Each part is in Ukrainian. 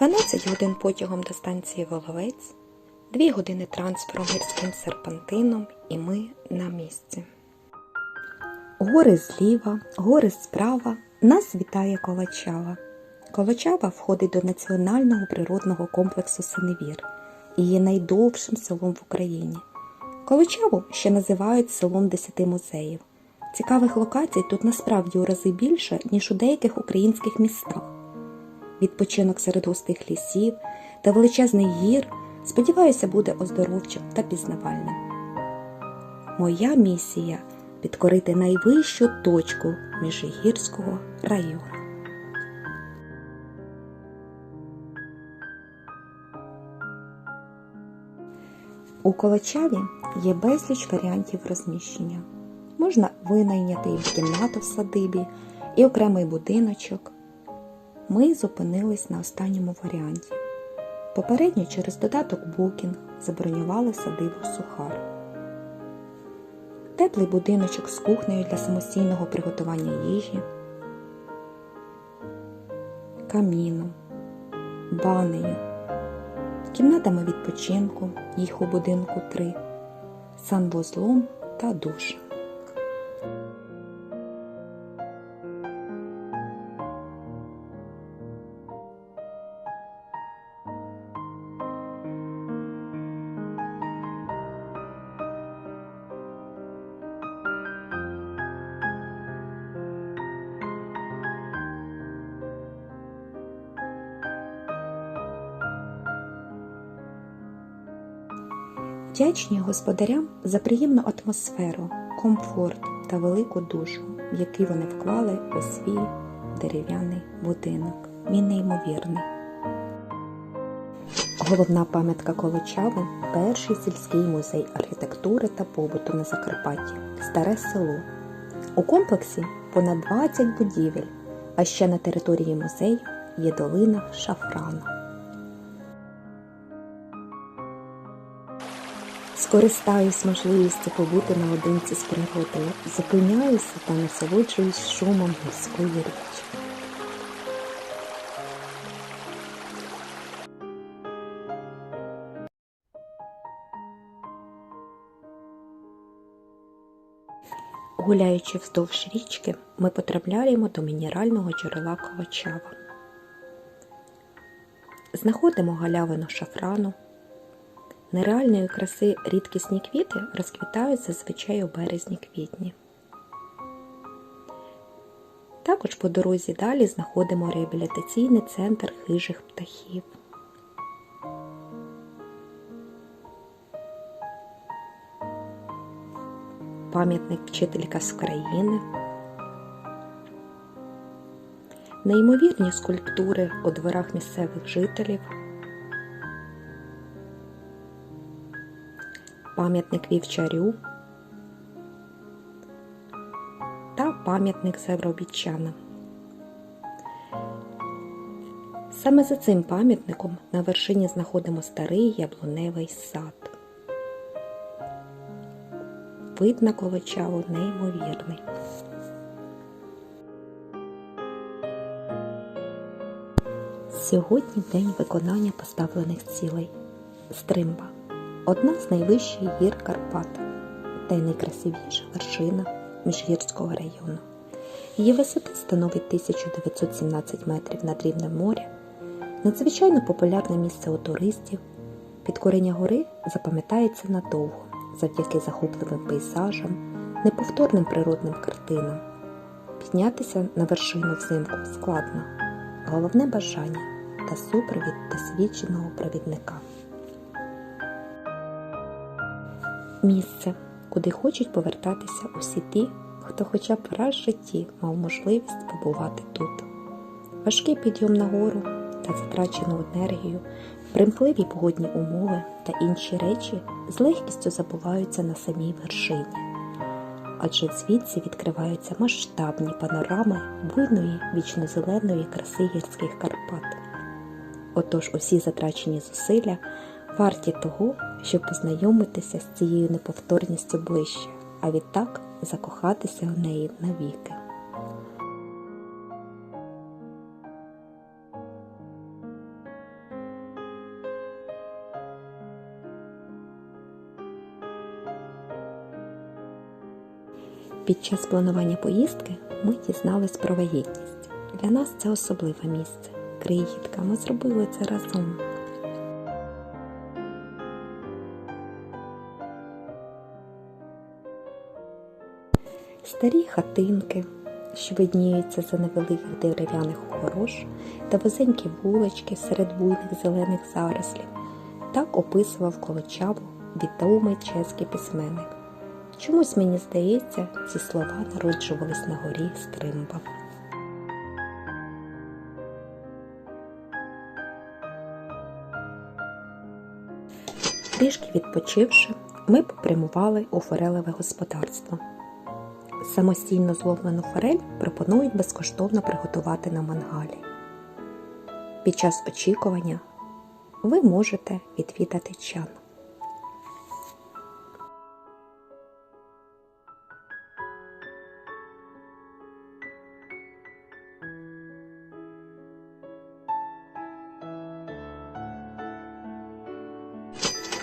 12 годин потягом до станції Воловець, 2 години трансфером гірським серпантином і ми на місці. Гори зліва, гори справа. Нас вітає Колочава. Колочава входить до національного природного комплексу Синевір і є найдовшим селом в Україні. Колочаву ще називають селом десяти музеїв. Цікавих локацій тут насправді у рази більше, ніж у деяких українських містах. Відпочинок серед густих лісів та величезних гір, сподіваюся, буде оздоровчим та пізнавальним. Моя місія підкорити найвищу точку Міжгірського району. У Колочаві є безліч варіантів розміщення. Можна винайняти і кімнату в садибі, і окремий будиночок. Ми зупинились на останньому варіанті. Попередньо через додаток Booking забронювали садибу Сухар. Теплий будиночок з кухнею для самостійного приготування їжі, каміном, банею, кімнатами відпочинку, їх у будинку три, санвузлом та душем. Вдячні господарям за приємну атмосферу, комфорт та велику душу, в який вони вклали у свій дерев'яний будинок. Він неймовірний. Головна пам'ятка Колочави перший сільський музей архітектури та побуту на Закарпатті Старе село. У комплексі понад 20 будівель, а ще на території музею є долина Шафрану. Скористаюсь можливістю побути наодинці з природою, зупиняюся та насолоджуюсь шумом гірської річки. Гуляючи вздовж річки, ми потрапляємо до мінерального джерела Ковачава. Знаходимо галявину шафрану, Нереальної краси рідкісні квіти розквітають зазвичай у березні-квітні. Також по дорозі далі знаходимо реабілітаційний центр хижих птахів. Пам'ятник вчителька з країни. Неймовірні скульптури у дворах місцевих жителів. Пам'ятник вівчарю та пам'ятник заробітчанам. Саме за цим пам'ятником на вершині знаходимо старий яблуневий сад. Вид на Колочаву неймовірний. Сьогодні день виконання поставлених цілей. Стримба одна з найвищих гір Карпат та й найкрасивіша вершина Міжгірського району. Її висота становить 1917 метрів над рівнем моря, надзвичайно популярне місце у туристів. Підкорення гори запам'ятається надовго завдяки захопливим пейзажам, неповторним природним картинам. Піднятися на вершину взимку складно, головне бажання та супровід досвідченого провідника. Місце, куди хочуть повертатися усі ті, хто хоча б раз в житті мав можливість побувати тут. Важкий підйом на гору та затрачену енергію, примхливі погодні умови та інші речі з легкістю забуваються на самій вершині, адже звідси відкриваються масштабні панорами буйної вічнозеленої краси гірських Карпат. Отож усі затрачені зусилля варті того, щоб познайомитися з цією неповторністю ближче, а відтак закохатися в неї навіки. Під час планування поїздки ми дізнались про вагітність. Для нас це особливе місце. Крихітка, ми зробили це разом. Старі хатинки, що видніються за невеликих дерев'яних огорож та вузенькі вулички серед буйних зелених зарослів, так описував Колочаву відомий чеський письменник. Чомусь мені здається, ці слова народжувались на горі Стримба. Трішки відпочивши, ми попрямували у форелеве господарство. Самостійно зловлену форель пропонують безкоштовно приготувати на мангалі. Під час очікування ви можете відвідати чан.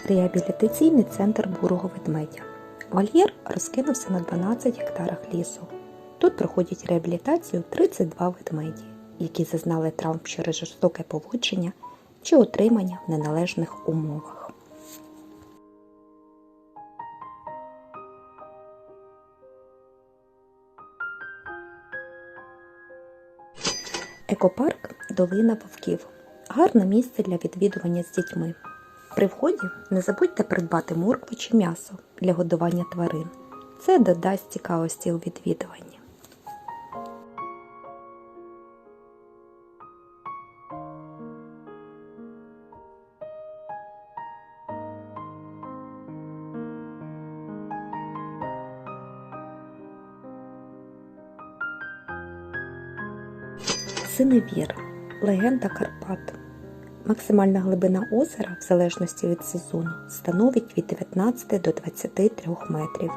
Реабілітаційний центр бурого ведмедя. Вольєр розкинувся на 12 гектарах лісу. Тут проходять реабілітацію 32 ведмеді, які зазнали травм через жорстоке поводження чи утримання в неналежних умовах. Екопарк Долина Вовків. Гарне місце для відвідування з дітьми. При вході не забудьте придбати моркву чи м'ясо для годування тварин. Це додасть цікавості у відвідуванні. Синевір. Легенда Карпат. Максимальна глибина озера, в залежності від сезону, становить від 19 до 23 метрів.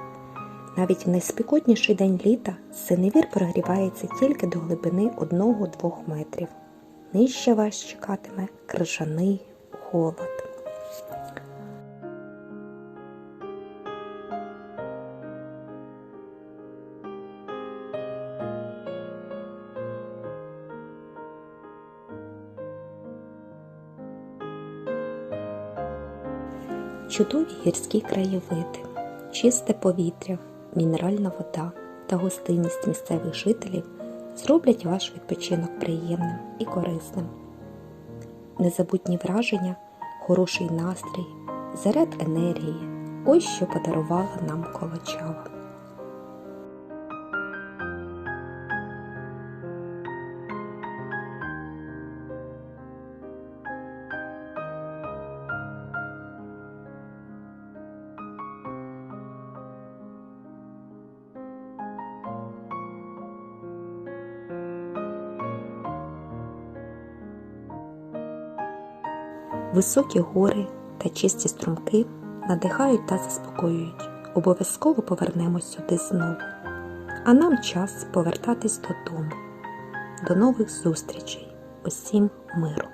Навіть в найспекотніший день літа синевір прогрівається тільки до глибини 1-2 метрів. Нижче вас чекатиме крижаний холод. Чудові гірські краєвиди, чисте повітря, мінеральна вода та гостинність місцевих жителів зроблять ваш відпочинок приємним і корисним. Незабутні враження, хороший настрій, заряд енергії ось що подарувала нам Колочава. Високі гори та чисті струмки надихають та заспокоюють. Обов'язково повернемось сюди знову. А нам час повертатись додому. До нових зустрічей. Усім миру!